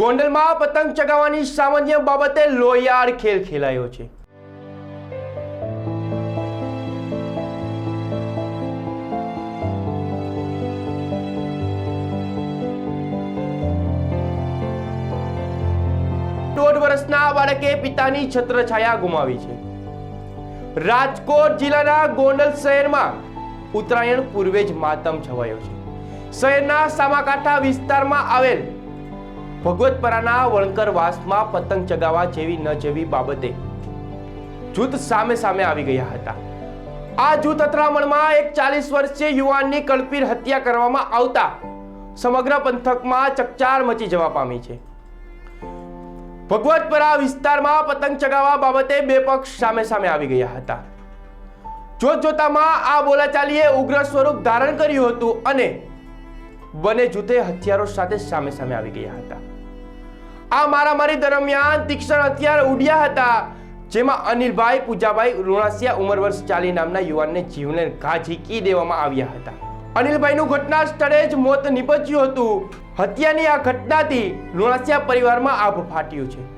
ગોંડલમાં પતંગ ચગાવવાની સામાન્ય બાબતે લોહિયાળ ખેલ ખેલાયો છે. દોઢ વર્ષના બાળકે પિતાની છત્રછાયા ગુમાવી છે. રાજકોટ જિલ્લાના ગોંડલ શહેરમાં ઉત્તરાયણ પૂર્વે જ માતમ છવાયો છે. શહેરના સામાકાંઠા વિસ્તારમાં આવેલ ભગવતપરાના વણકરવાસમાં પતંગ ચગાવવા જેવી ન જેવી બાબતે જૂથ સામે સામે આવી ગયા હતા. આ જૂથ અથડામણમાં એક ચાલીસ વર્ષીય યુવાનની કલ્પીર હત્યા કરવામાં આવતા સમગ્ર પંથકમાં ચકચાર મચી જવા પામી છે. ભગવતપરા વિસ્તારમાં પતંગ ચગાવવા બાબતે બે પક્ષ સામે સામે આવી ગયા હતા. જોત જોતામાં આ બોલાચાલીએ ઉગ્ર સ્વરૂપ ધારણ કર્યું હતું અને બંને જૂથે હથિયારો સાથે સામે સામે આવી ગયા હતા. આ મારામારી દરમિયાન તીક્ષ્ણ હથિયાર ઉડ્યા હતા, જેમાં અનિલભાઈ, પૂજાભાઈ લુણાસિયા ઉંમર વર્ષ ચાલી નામના યુવાનને જીવને ઘા ઝીકી દેવામાં આવ્યા હતા. અનિલભાઈનું ઘટના સ્થળે જ મોત નીપજ્યું હતું. હત્યાની આ ઘટનાથી લુણાસિયા પરિવારમાં આભ ફાટ્યું છે.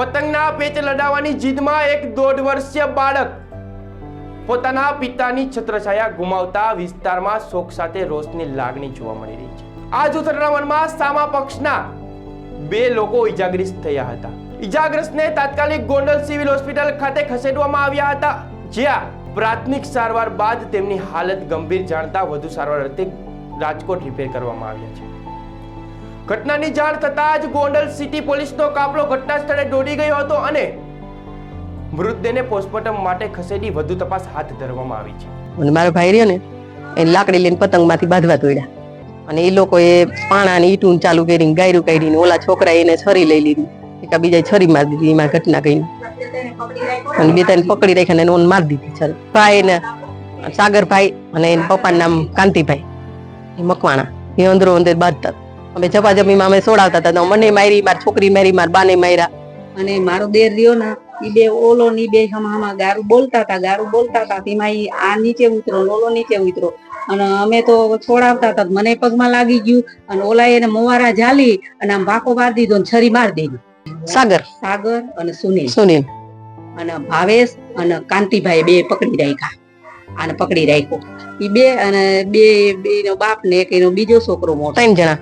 પતંગના પેચ લડાવવાની જીદમાં એક દોઢ વર્ષીય બાળક પોતાના પિતાની છત્રછાયા ગુમાવતા વિસ્તારમાં શોક સાથે રોષની લાગણી જોવા મળી રહી છે. આ જૂથના મનમાં સામા પક્ષના બે લોકો ઈજાગ્રસ્ત થયા હતા. ઈજાગ્રસ્તને તાત્કાલિક ગોંડલ સિવિલ હોસ્પિટલ ખાતે ખસેડવામાં આવ્યા હતા, જ્યાં પ્રાથમિક સારવાર બાદ તેમની હાલત ગંભીર જાણતા વધુ સારવાર અર્થે રાજકોટ રિપેર કરવામાં આવ્યા છે. ઘટનાની જાણ થતાં જ ગોંડલ સિટી પોલીસનો કાફલો ઘટના સ્થળે દોડી ગયો હતો અને મૃતદેહને પોસ્ટમોર્ટમ માટે ખસેડી વધુ તપાસ હાથ ધરવામાં આવી છે. મારો ભાઈ રહ્યો ને એ લાકડી લઈને પતંગમાંથી બાંધવા તોડ્યા અને એ લોકોએ પાણા ને ઈટું ચાલુ કરીને, ગાયરું કાઢીને, ઓલા છોકરા એને છરી લઈ લીધી. એક બીજા છરી મારી દીધી, એમાં ઘટના કઈ અને બે ત્રણ પકડી રાખ્યા ને એને મારી દીધી છરી. ભાઈ ને સાગરભાઈ અને એના પપ્પાનું નામ કાંતિભાઈ. એ મકવાણા. એ અંદરો અંદર બાંધતા. અમે જપાજપીમાં અમે સોડાવતા હતા. મને મારી મારી છોકરી મારી, માર બાને માર્યા. અને મારો દેર રહ્યો ને, ઈ બે ઓલો ની બે હમા ગારું બોલતા હતા, ગારું બોલતા હતા. તેમાં આ નીચે ઉતરો ઓલો નીચે ઉતરો અને અમે તો છોડાવતા હતા. મને પગમાં લાગી ગયું અને ઓલા એને મોવારા ઝાલી અને આમ ભાકો મારી દીધો ને છરી મારી દીધી. સાગર. સાગર અને સુનિલ. સુનિલ. અને ભાવેશ અને કાંતિભાઈ બે પકડી રાખ્યા. આને પકડી રાખ્યો. એ બે અને બે બે નો બાપ ને એક એનો બીજો છોકરો મોટો. ત્રણ જણા?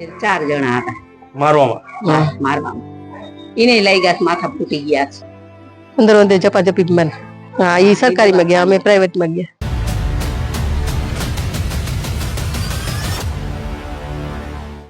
એ ચાર જણા હતા. મારવામાં? મારવામાં. એને લઈ ગયા માથા ફૂટી ગયા છે. અંદર અંદર જપાજપી માં હા એ સરકારીમાં ગયા અમે પ્રાઇવેટમાં ગયા.